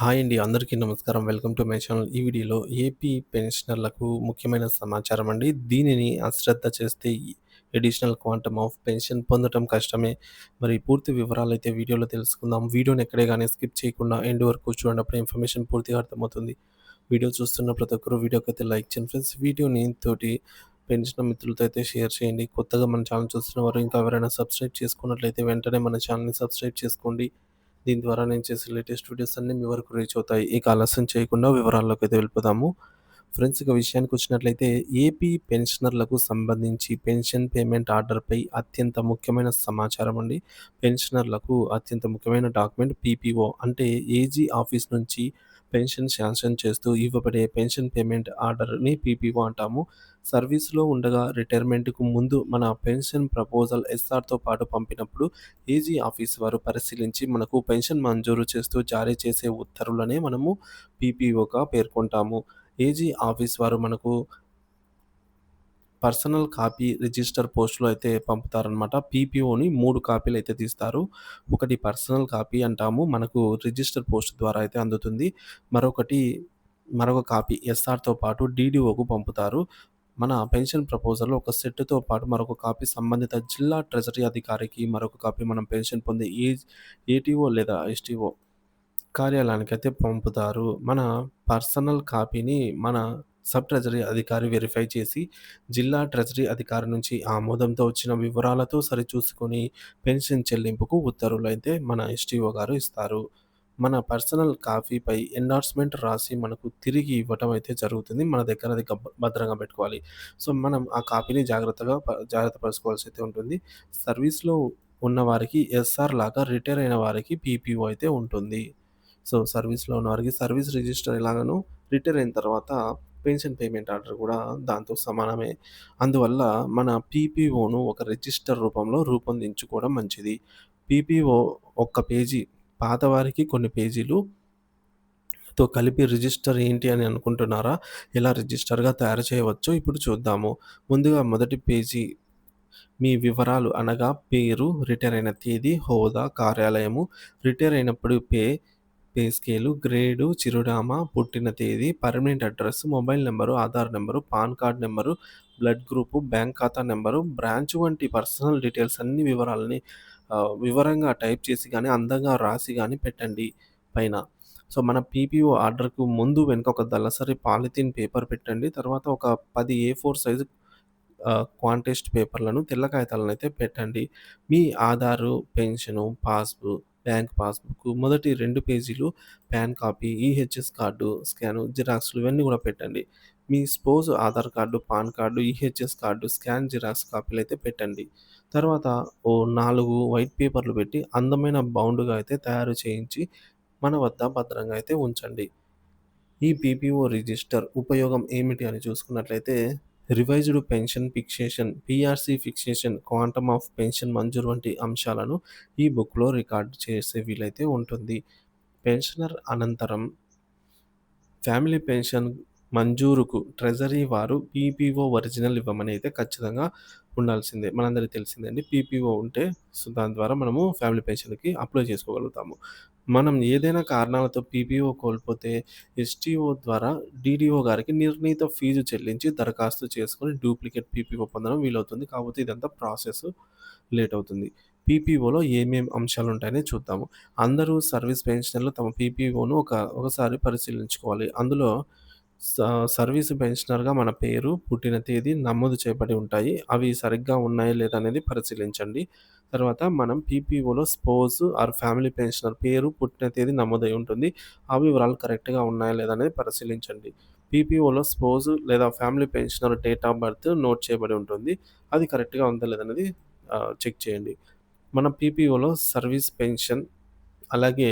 Hi అండి. అందరికీ నమస్కారం. Welcome to my channel. ఈ వీడియోలో ఏపీ పెన్షనర్లకు ముఖ్యమైన సమాచారం అండి. దీనిని అశ్రద్ధ చేస్తే అడిషనల్ క్వాంటమ్ ఆఫ్ పెన్షన్ పొందటం కష్టమే. మరి పూర్తి వివరాలు అయితే వీడియోలో తెలుసుకుందాం. వీడియోని ఎక్కడే కానీ స్కిప్ చేయకుండా ఎండ్ వరకు చూడండి. అప్పుడు ఇన్ఫర్మేషన్ పూర్తిగా అర్థమవుతుంది. వీడియో చూస్తున్న ప్రతి ఒక్కరు వీడియోకైతే లైక్ చేయండి ఫ్రెండ్స్. వీడియోని తోటి పెన్షన్ మిత్రులతో అయితే షేర్ చేయండి. కొత్తగా మన ఛానల్ చూస్తున్న వారు ఇంకా ఎవరైనా సబ్స్క్రైబ్ చేసుకున్నట్లయితే వెంటనే మన ఛానల్‌ని సబ్స్క్రైబ్ చేసుకోండి. దీని ద్వారా నేను చేసే లేటెస్ట్ వీడియోస్ అన్నీ మీ వరకు రీచ్ అవుతాయి. ఇక ఆలస్యం చేయకుండా వివరాల్లోకి అయితే వెళ్ళిపోదాము. ఫ్రెండ్స్ ఇక విషయానికి వచ్చినట్లయితే ఏపీ పెన్షనర్లకు సంబంధించి పెన్షన్ పేమెంట్ ఆర్డర్‌పై అత్యంత ముఖ్యమైన సమాచారం అండి. పెన్షనర్లకు అత్యంత ముఖ్యమైన డాక్యుమెంట్ పీపీఓ అంటే ఏజీ ఆఫీస్ నుంచి పెన్షన్ శాంక్షన్ చేస్తూ ఇవ్వబడే పెన్షన్ పేమెంట్ ఆర్డర్‌ని పీపీఓ అంటాము. సర్వీస్‌లో ఉండగా రిటైర్మెంట్‌కు ముందు మన పెన్షన్ ప్రపోజల్ ఎస్ఆర్‌తో పాటు పంపినప్పుడు ఏజీ ఆఫీస్ వారు పరిశీలించి మనకు పెన్షన్ మంజూరు చేస్తూ జారీ చేసే ఉత్తర్వులనే మనము పీపీఓగా పేర్కొంటాము. ఏజీ ఆఫీస్ వారు మనకు పర్సనల్ కాపీ రిజిస్టర్ పోస్ట్‌లో అయితే పంపుతారనమాట. పీపీఓని మూడు కాపీలు అయితే తీస్తారు. ఒకటి పర్సనల్ కాపీ అంటాము. మనకు రిజిస్టర్ పోస్ట్ ద్వారా అయితే అందుతుంది. మరొకటి మరొక కాపీ ఎస్ఆర్‌తో పాటు డీడీఓకు పంపుతారు. మన పెన్షన్ ప్రపోజల్‌లో ఒక సెట్‌తో పాటు మరొక కాపీ సంబంధిత జిల్లా ట్రెజరీ అధికారికి, మరొక కాపీ మనం పెన్షన్ పొందే ఏ ఏటీఓ లేదా ఎస్టీఓ కార్యాలయానికి అయితే పంపుతారు. మన పర్సనల్ కాపీని మన సబ్ ట్రెజరీ అధికారి వెరిఫై చేసి, జిల్లా ట్రెజరీ అధికారి నుంచి ఆమోదంతో వచ్చిన వివరాలతో సరిచూసుకొని పెన్షన్ చెల్లింపుకు ఉత్తర్వులైతే మన ఎస్టీఓ గారు ఇస్తారు. మన పర్సనల్ కాపీపై ఎండార్స్‌మెంట్ రాసి మనకు తిరిగి ఇవ్వటం అయితే జరుగుతుంది. మన దగ్గర అది భద్రంగా పెట్టుకోవాలి. సో, మనం ఆ కాపీని జాగ్రత్తగా ప జాగ్రత్త పరచుకోవాల్సి అయితే ఉంటుంది. సర్వీస్‌లో ఉన్నవారికి ఎస్ఆర్ లాగా రిటైర్ అయిన వారికి పీపీఓ అయితే ఉంటుంది. సో, సర్వీస్‌లో ఉన్నవారికి సర్వీస్ రిజిస్టర్ ఎలాగానో రిటైర్ అయిన తర్వాత పెన్షన్ పేమెంట్ ఆర్డర్ కూడా దాంతో సమానమే. అందువల్ల మన పీపీఓను ఒక రిజిస్టర్ రూపంలో రూపొందించుకోవడం మంచిది. పీపీఓ ఒక్క పేజీ పాతవారికి కొన్ని పేజీలు తో కలిపి రిజిస్టర్ ఏంటి అని అనుకుంటున్నారా? ఎలా రిజిస్టర్‌గా తయారు చేయవచ్చో ఇప్పుడు చూద్దాము. ముందుగా మొదటి పేజీ మీ వివరాలు అనగా పేరు, రిటైర్ అయిన తేదీ, హోదా, కార్యాలయము, రిటైర్ అయినప్పుడు పే, పే స్కేలు, గ్రేడు, చిరునామా, పుట్టిన తేదీ, permanent address mobile number Aadhaar number PAN card number blood group, bank ఖాతా నెంబరు బ్రాంచ్ వంటి పర్సనల్ డీటెయిల్స్ అన్ని వివరాలని వివరంగా టైప్ చేసి కానీ అందంగా రాసి కానీ పెట్టండి పైన. సో, మన పీపీఓ ఆర్డర్‌కు ముందు వెనుక ఒక దళసరి పాలిథీన్ పేపర్ పెట్టండి. తర్వాత ఒక 10 ఏ4 సైజు ఆహ్, క్వాంటెస్ట్ పేపర్‌లను తెల్ల కాగితాలనైతే పెట్టండి. మీ Aadhaar, pension, passbook bank passbook, మొదటి రెండు పేజీలు PAN copy, EHS card scan, జిరాక్స్‌లు ఇవన్నీ కూడా పెట్టండి. మీ spouse Aadhaar card, PAN card, EHS card scan, xerox కాపీలు అయితే పెట్టండి. తర్వాత ఓ నాలుగు వైట్ పేపర్‌లు పెట్టి అందమైన బౌండ్‌గా అయితే తయారు చేయించి మన వద్ద భద్రంగా అయితే ఉంచండి. ఈ పీపీఓ రిజిస్టర్ ఉపయోగం ఏమిటి అని చూసుకున్నట్లయితే revised pension fixation, PRC fixation, quantum of pension మంజూరు వంటి అంశాలను ఈ బుక్‌లో రికార్డ్ చేసే వీలైతే ఉంటుంది. పెన్షనర్ అనంతరం ఫ్యామిలీ పెన్షన్ మంజూరుకు ట్రెజరీ వారు పీపీఓ ఒరిజినల్ ఇవ్వమని అయితే ఖచ్చితంగా ఉండాల్సిందే. మనందరికీ తెలిసిందే అండి. పీపీఓ ఉంటే సో, దాని ద్వారా మనము ఫ్యామిలీ పెన్షన్‌కి అప్లై చేసుకోగలుగుతాము. మనం ఏదైనా కారణాలతో పీపీఓ కోల్పోతే ఎస్టీఓ ద్వారా డీడీఓ గారికి నిర్ణీత ఫీజు చెల్లించి దరఖాస్తు చేసుకొని డూప్లికేట్ పీపీఓ పొందడం వీలవుతుంది. కాకపోతే ఇదంతా ప్రాసెస్ లేట్ అవుతుంది. పీపీఓలో ఏమేం అంశాలుంటాయని చూద్దాము. అందరూ సర్వీస్ పెన్షనర్లు తమ పీపీఓను ఒక ఒకసారి పరిశీలించుకోవాలి. అందులో సర్వీస్ పెన్షనర్‌గా మన పేరు, పుట్టిన తేదీ నమోదు చేయబడి ఉంటాయి. అవి సరిగ్గా ఉన్నాయా లేదా అనేది పరిశీలించండి. తర్వాత మనం పీపీఓలో స్పోజ్ ఆర్ ఫ్యామిలీ పెన్షనర్ పేరు, పుట్టిన తేదీ నమోదై ఉంటుంది. ఆ వివరాలు కరెక్ట్‌గా ఉన్నాయా లేదా అనేది పరిశీలించండి. పీపీఓలో స్పోజ్ లేదా family pensioner date of birth note చేయబడి ఉంటుంది. అది కరెక్ట్‌గా ఉందా లేదనేది అనేది చెక్ చేయండి. మన పీపీఓలో సర్వీస్ పెన్షన్, అలాగే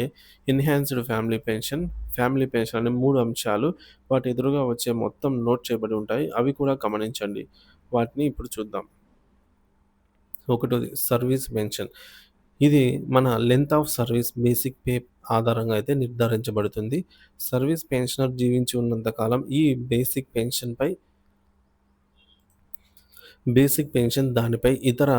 enhanced family pension, family pension అనే మూడు అంశాలు వాటి ఎదురుగా వచ్చే మొత్తం నోట్ చేయబడి ఉంటాయి. అవి కూడా గమనించండి. వాటిని ఇప్పుడు చూద్దాం. ఒకటోది సర్వీస్ పెన్షన్. ఇది మన length of service basic pay ఆధారంగా అయితే నిర్ధారించబడుతుంది. సర్వీస్ పెన్షనర్ జీవించి ఉన్నంతకాలం ఈ బేసిక్ పెన్షన్‌పై బేసిక్ పెన్షన్ దానిపై ఇతర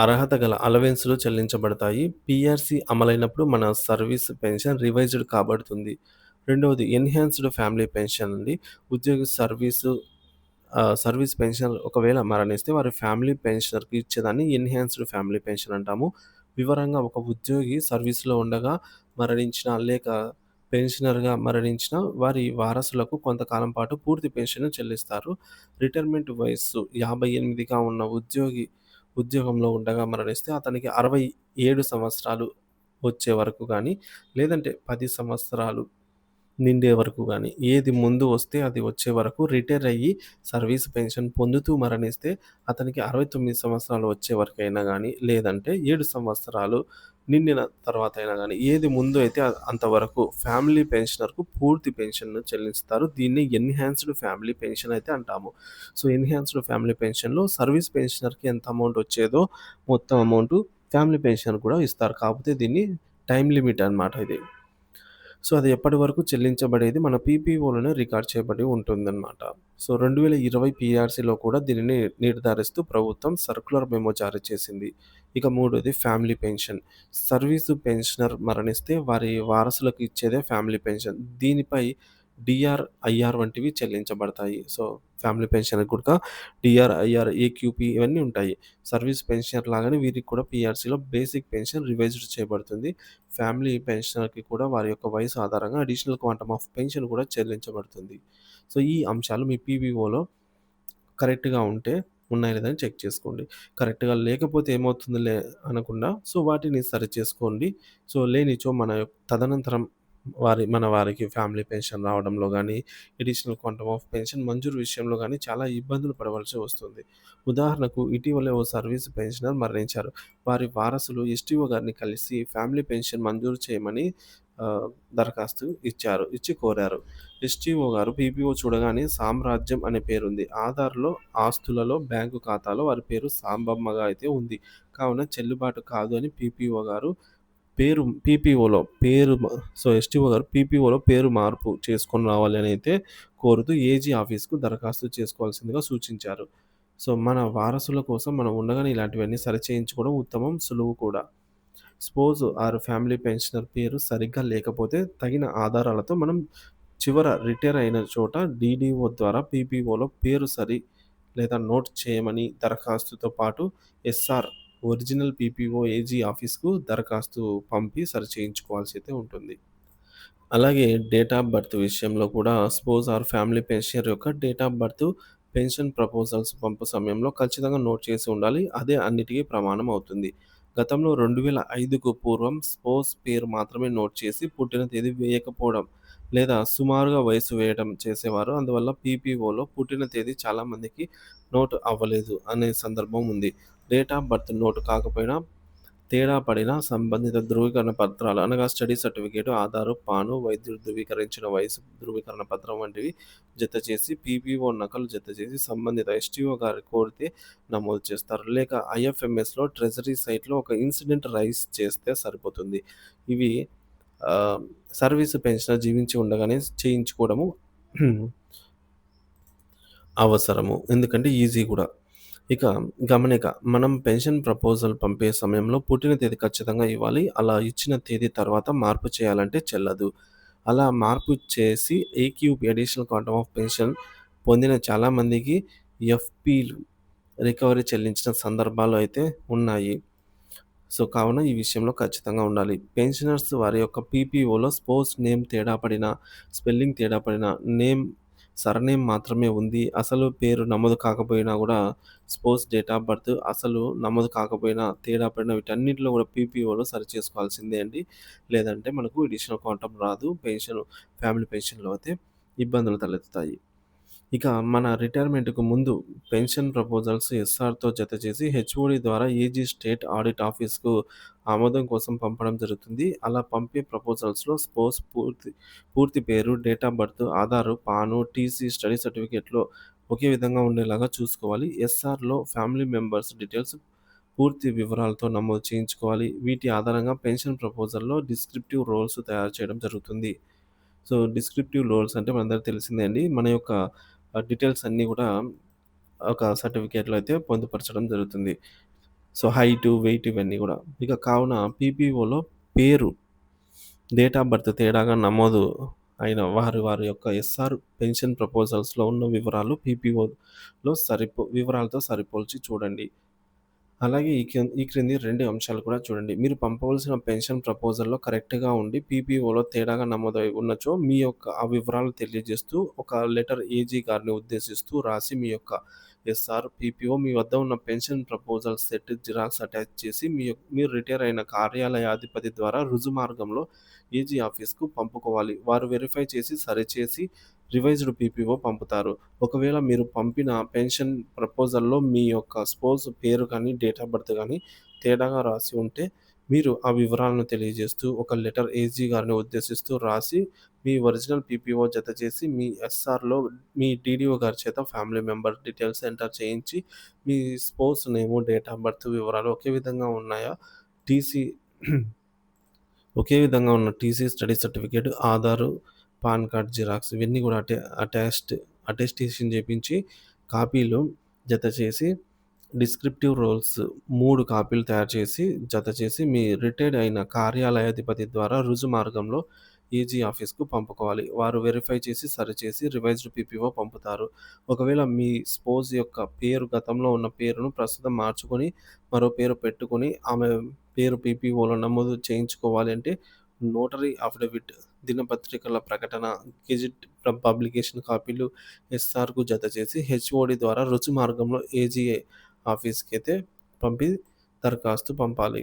అర్హత గల అలవెన్స్‌లు చెల్లించబడతాయి. పీఆర్‌సీ అమలైనప్పుడు మన సర్వీస్ పెన్షన్ రివైజ్డ్ కాబడుతుంది. రెండవది ఎన్హాన్స్డ్ ఫ్యామిలీ పెన్షన్ అండి. ఉద్యోగి సర్వీసు సర్వీస్ పెన్షన్ ఒకవేళ మరణిస్తే వారి ఫ్యామిలీ పెన్షనర్‌కి ఇచ్చేదాన్ని ఎన్హాన్స్డ్ ఫ్యామిలీ పెన్షన్ అంటాము. వివరంగా ఒక ఉద్యోగి సర్వీస్‌లో ఉండగా మరణించిన లేక పెన్షనర్‌గా మరణించిన వారి వారసులకు కొంతకాలం పాటు పూర్తి పెన్షన్ చెల్లిస్తారు. రిటైర్మెంట్ వయస్సు 58గా ఉన్న ఉద్యోగి ఉద్యోగంలో ఉండగా మరణిస్తే అతనికి 67 సంవత్సరాలు వచ్చే వరకు కానీ లేదంటే పది సంవత్సరాలు నిండే వరకు కానీ ఏది ముందు వస్తే అది వచ్చే వరకు రిటైర్ అయ్యి సర్వీస్ పెన్షన్ పొందుతూ మరణిస్తే అతనికి 69 సంవత్సరాలు వచ్చే వరకైనా కానీ లేదంటే ఏడు సంవత్సరాలు నిండిన తర్వాత అయినా కానీ ఏది ముందు అయితే అంతవరకు ఫ్యామిలీ పెన్షనర్‌కు పూర్తి పెన్షన్‌ను చెల్లిస్తారు. దీన్ని ఎన్హాన్స్డ్ ఫ్యామిలీ పెన్షన్ అయితే అంటాము. సో, ఎన్హాన్స్డ్ ఫ్యామిలీ పెన్షన్‌లో సర్వీస్ పెన్షనర్‌కి ఎంత అమౌంట్ వచ్చేదో మొత్తం అమౌంట్ ఫ్యామిలీ పెన్షన్ కూడా ఇస్తారు. కాకపోతే దీన్ని టైం లిమిట్ అనమాట ఇది. సో, అది ఎప్పటి వరకు చెల్లించబడేది మన పీపీఓలోనే రికార్డ్ చేయబడి ఉంటుందన్నమాట సో, 2020 పీఆర్‌సీలో కూడా దీనిని నిర్ధారిస్తూ ప్రభుత్వం సర్కులర్ మెమో జారీ చేసింది. ఇక మూడోది ఫ్యామిలీ పెన్షన్. సర్వీసు పెన్షనర్ మరణిస్తే వారి వారసులకు ఇచ్చేదే ఫ్యామిలీ పెన్షన్. దీనిపై డిఆర్ఐఆర్ వంటివి చెల్లించబడతాయి. సో, ఫ్యామిలీ పెన్షన్ కూడా డిఆర్ఐఆర్ ఏక్యూపీ ఇవన్నీ ఉంటాయి. సర్వీస్ పెన్షనర్ లాగానే వీరికి కూడా పీఆర్‌సీలో బేసిక్ పెన్షన్ రివైజ్డ్ చేయబడుతుంది. ఫ్యామిలీ పెన్షనర్‌కి కూడా వారి యొక్క వయసు ఆధారంగా అడిషనల్ క్వాంటమ్ ఆఫ్ పెన్షన్ కూడా చెల్లించబడుతుంది. సో, ఈ అంశాలు మీ పీబీఓలో కరెక్ట్‌గా ఉంటే ఉన్నాయా లేదని చెక్ చేసుకోండి. కరెక్ట్‌గా లేకపోతే ఏమవుతుందిలే అనకుండా సో, వాటిని సరి చేసుకోండి సో, లేనిచో మన తదనంతరం వారి మన వారికి ఫ్యామిలీ పెన్షన్ రావడంలో కానీ ఎడిషనల్ క్వాంటమ్ ఆఫ్ పెన్షన్ మంజూరు విషయంలో కానీ చాలా ఇబ్బందులు పడవలసి వస్తుంది. ఉదాహరణకు ఇటీవలే ఓ సర్వీస్ పెన్షనర్ మరణించారు. వారి వారసులు ఎస్టీఓ గారిని కలిసి ఫ్యామిలీ పెన్షన్ మంజూరు చేయమని దరఖాస్తు ఇచ్చారు. ఇచ్చి కోరారు. ఎస్టీఓ గారు పీపీఓ చూడగానే సామ్రాజ్యం అనే పేరుంది. ఆధార్‌లో, ఆస్తులలో, బ్యాంకు ఖాతాలో వారి పేరు సాంబమ్మగా అయితే ఉంది. కావున చెల్లుబాటు కాదు అని పీపీఓ గారు పేరు పీపీఓలో పేరు సో, ఎస్టీఓ గారు పీపీఓలో పేరు మార్పు చేసుకొని రావాలి అని అయితే కోరుతూ ఏజీ ఆఫీస్‌కు దరఖాస్తు చేసుకోవాల్సిందిగా సూచించారు. సో, మన వారసుల కోసం మనం ఉండగానే ఇలాంటివన్నీ సరిచేయించుకోవడం ఉత్తమం, సులువు కూడా. స్పోజ్ ఆరు ఫ్యామిలీ పెన్షనర్ పేరు సరిగ్గా లేకపోతే తగిన ఆధారాలతో మనం చివర రిటైర్ అయిన చోట డీడీఓ ద్వారా పీపీఓలో పేరు సరి లేదా నోట్ చేయమని దరఖాస్తుతో పాటు ఎస్ఆర్ ఒరిజినల్ పీపీఓ ఏజీ ఆఫీస్‌కు దరఖాస్తు పంపి సరిచేయించుకోవాల్సి అయితే ఉంటుంది. అలాగే డేట్ ఆఫ్ బర్త్ విషయంలో కూడా స్పోజ్ ఆర్ ఫ్యామిలీ పెన్షనర్ యొక్క date of birth pension proposals పంపు సమయంలో ఖచ్చితంగా నోట్ చేసి ఉండాలి. అదే అన్నిటికీ ప్రమాణం అవుతుంది. గతంలో 2005కు పూర్వం స్పోజ్ పేరు మాత్రమే నోట్ చేసి పుట్టిన తేదీ వేయకపోవడం లేదా సుమారుగా వయసు వేయడం చేసేవారు. అందువల్ల పీపీఓలో పుట్టిన తేదీ చాలామందికి నోటు నోట్ అవ్వలేదు అనే సందర్భం ఉంది. డేట్ ఆఫ్ బర్త్ నోటు కాకపోయినా తేడా పడిన సంబంధిత ధృవీకరణ పత్రాలు అనగా స్టడీ సర్టిఫికేట్, ఆధారు, పాను, వైద్యుడు ధృవీకరించిన వయసు ధృవీకరణ పత్రం వంటివి జత చేసి పీపీఓ నకలు జత చేసి సంబంధిత ఎస్టీఓ గారి కోరితే నమోదు చేస్తారు. లేక ఐఎఫ్ఎంఎస్‌లో ట్రెజరీ సైట్‌లో ఒక ఇన్సిడెంట్ రైజ్ చేస్తే సరిపోతుంది. ఇవి సర్వీస్ పెన్షనర్ జీవించి ఉండగానే చేయించుకోవడము అవసరము. ఎందుకంటే ఈజీ కూడా. ఇక గమనిక మనం పెన్షన్ ప్రపోజల్ పంపే సమయంలో పుట్టిన తేదీ ఖచ్చితంగా ఇవ్వాలి. అలా ఇచ్చిన తేదీ తర్వాత మార్పు చేయాలంటే చెల్లదు. అలా మార్పు చేసి ఏక్యూబ్ అడిషనల్ క్వాంటమ్ ఆఫ్ పెన్షన్ పొందిన చాలామందికి ఎఫ్‌పీలు రికవరీ చెల్లించిన సందర్భాలు అయితే ఉన్నాయి. సో, కావున ఈ విషయంలో ఖచ్చితంగా ఉండాలి. పెన్షనర్స్ వారి యొక్క పీపీఓలో స్పోర్ట్స్ నేమ్ తేడా పడిన స్పెల్లింగ్ తేడా పడిన నేమ్ సర్‌నేమ్ మాత్రమే ఉంది. అసలు పేరు నమోదు కాకపోయినా కూడా స్పోర్ట్స్ డేట్ ఆఫ్ బర్త్ అసలు నమోదు కాకపోయినా తేడా పడిన వీటన్నిటిలో కూడా పీపీఓలో సరి చేసుకోవాల్సిందే అండి. లేదంటే మనకు అడిషనల్ క్వాంటమ్ రాదు. పెన్షన్ ఫ్యామిలీ పెన్షన్‌లో అయితే ఇబ్బందులు తలెత్తుతాయి. ఇక మన రిటైర్మెంట్‌కు ముందు పెన్షన్ ప్రపోజల్స్ ఎస్ఆర్‌తో జతచేసి హెచ్ఓడి ద్వారా ఏజీ స్టేట్ ఆడిట్ ఆఫీస్‌కు ఆమోదం కోసం పంపడం జరుగుతుంది. అలా పంపే ప్రపోజల్స్‌లో స్పోర్ట్స్ పూర్తి పూర్తి పేరు, date of birth, Aadhaar, PAN, TC, study సర్టిఫికేట్‌లో ఒకే విధంగా ఉండేలాగా చూసుకోవాలి. ఎస్ఆర్‌లో ఫ్యామిలీ మెంబర్స్ డీటెయిల్స్ పూర్తి వివరాలతో నమోదు చేయించుకోవాలి. వీటి ఆధారంగా పెన్షన్ ప్రపోజల్‌లో డిస్క్రిప్టివ్ రోల్స్ తయారు చేయడం జరుగుతుంది. సో, డిస్క్రిప్టివ్ రోల్స్ అంటే మనందరికీ తెలిసిందే అండి. మన యొక్క డీటెయిల్స్ అన్నీ కూడా ఒక సర్టిఫికేట్‌లో అయితే పొందుపరచడం జరుగుతుంది. సో, హైటు, వెయిట్ ఇవన్నీ కూడా ఇక కావున పీపీఓలో పేరు, డేట్ ఆఫ్ బర్త్ తేడాగా నమోదు అయిన వారి వారి యొక్క ఎస్ఆర్ పెన్షన్ ప్రపోజల్స్‌లో ఉన్న వివరాలు పీపీఓలో సరిపో వివరాలతో సరిపోల్చి చూడండి. అలాగే ఈ కిం ఈ క్రింది రెండు అంశాలు కూడా చూడండి. మీరు పంపవలసిన పెన్షన్ ప్రపోజల్‌లో కరెక్ట్‌గా ఉండి పీపీఓలో తేడాగా నమోదై ఉన్నచో మీ యొక్క ఆ వివరాలు తెలియజేస్తూ ఒక లెటర్ ఏజీ గారిని ఉద్దేశిస్తూ రాసి మీ యొక్క ఎస్ఆర్, పీపీఓ మీ వద్ద ఉన్న pension proposal set xerox attach చేసి మీ మీరు రిటైర్ అయిన కార్యాలయాధిపతి ద్వారా రుజు మార్గంలో ఏజీ ఆఫీస్‌కు పంపుకోవాలి. వారు వెరిఫై చేసి సరిచేసి రివైజ్డ్ పీపీఓ పంపుతారు. ఒకవేళ మీరు పంపిన పెన్షన్ ప్రపోజల్‌లో మీ యొక్క స్పోజ్ పేరు కానీ డేట్ ఆఫ్ బర్త్ కానీ తేడాగా రాసి ఉంటే మీరు ఆ వివరాలను తెలియజేస్తూ ఒక లెటర్ ఏజీ గారిని ఉద్దేశిస్తూ రాసి మీ ఒరిజినల్ పీపీఓ జతచేసి మీ ఎస్ఆర్‌లో మీ డీడీఓ గారి చేత ఫ్యామిలీ మెంబర్ డీటెయిల్స్ ఎంటర్ చేయించి మీ spouse name, date of birth వివరాలు ఒకే విధంగా ఉన్నాయా? టీసీ ఒకే విధంగా ఉన్న TC, study certificate, Aadhaar, PAN card xerox ఇవన్నీ కూడా అటె అటాచ్డ్ అటెస్టేషన్ చేపించి కాపీలు జతచేసి డిస్క్రిప్టివ్ రోల్స్ మూడు కాపీలు తయారు చేసి జతచేసి మీ రిటైర్డ్ అయిన కార్యాలయాధిపతి ద్వారా రుజు మార్గంలో ఈజీ ఆఫీస్‌కు పంపుకోవాలి. వారు వెరిఫై చేసి సరిచేసి రివైజ్డ్ పీపీఓ పంపుతారు. ఒకవేళ మీ స్పోజ్ యొక్క పేరు గతంలో ఉన్న పేరును ప్రస్తుతం మార్చుకొని మరో పేరు పెట్టుకొని ఆమె పేరు పీపీఓలో నమోదు చేయించుకోవాలి అంటే నోటరీ అఫిడవిట్, దినపత్రికల ప్రకటన, గెజిట్ పబ్లికేషన్ కాపీలు ఎస్ఆర్‌కు జతచేసి హెచ్ఓడి ద్వారా రుచి మార్గంలో ఏజీఏ ఆఫీస్కి అయితే పంపి దరఖాస్తు పంపాలి.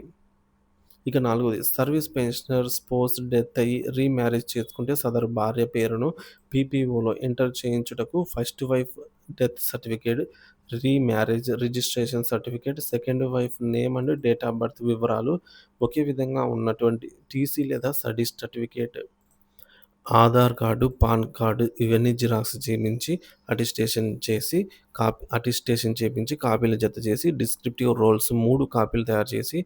ఇక నాలుగోది సర్వీస్ పెన్షనర్ పోస్ట్ డెత్ అయ్యి రీమ్యారేజ్ చేసుకుంటే సదరు భార్య పేరును పీపీఓలో enter చేయించుటకు first wife death certificate, remarriage registration certificate, second wife name and date of birth వివరాలు ఒకే విధంగా ఉన్నటువంటి టీసీ లేదా study certificate, Aadhaar card, PAN card ఇవన్నీ జిరాక్స్ చేయించి అటిస్టేషన్ చేసి కాపీ అటిస్టేషన్ చేయించి కాపీలు జతచేసి డిస్క్రిప్టివ్ రోల్స్ మూడు కాపీలు తయారు చేసి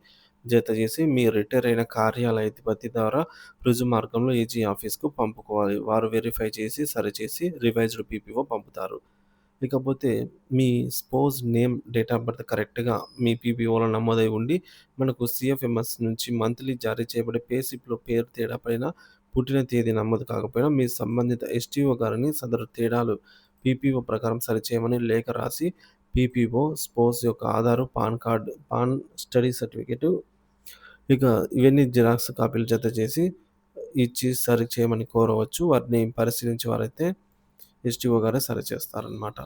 జతచేసి మీ రిటైర్ అయిన కార్యాలయాధిపతి ద్వారా రుజు మార్గంలో ఏజీ ఆఫీస్‌కు పంపుకోవాలి. వారు వెరిఫై చేసి సరిచేసి రివైజ్డ్ పీపీఓ పంపుతారు. ఇకపోతే మీ spouse name, date of birth కరెక్ట్‌గా మీ పీపీఓలో నమోదై ఉండి మనకు సిఎఫ్ఎంఎస్ నుంచి మంత్లీ జారీ చేయబడే పేసిప్లో పేరు తేడా పైన పుట్టిన తేదీ నమోదు కాకపోయినా మీ సంబంధిత ఎస్టీఓ గారిని సదరు తేడాలు పీపీఓ ప్రకారం సరిచేయమని లేఖ రాసి పీపీఓ, స్పోర్ట్స్ యొక్క Aadhaar, PAN card PAN study certificate ఇక ఇవన్నీ జిరాక్స్ కాపీలు జతచేసి ఇచ్చి సరి చేయమని కోరవచ్చు. వాటిని పరిశీలించి వారైతే ఎస్టీఓ గారే సరిచేస్తారనమాట.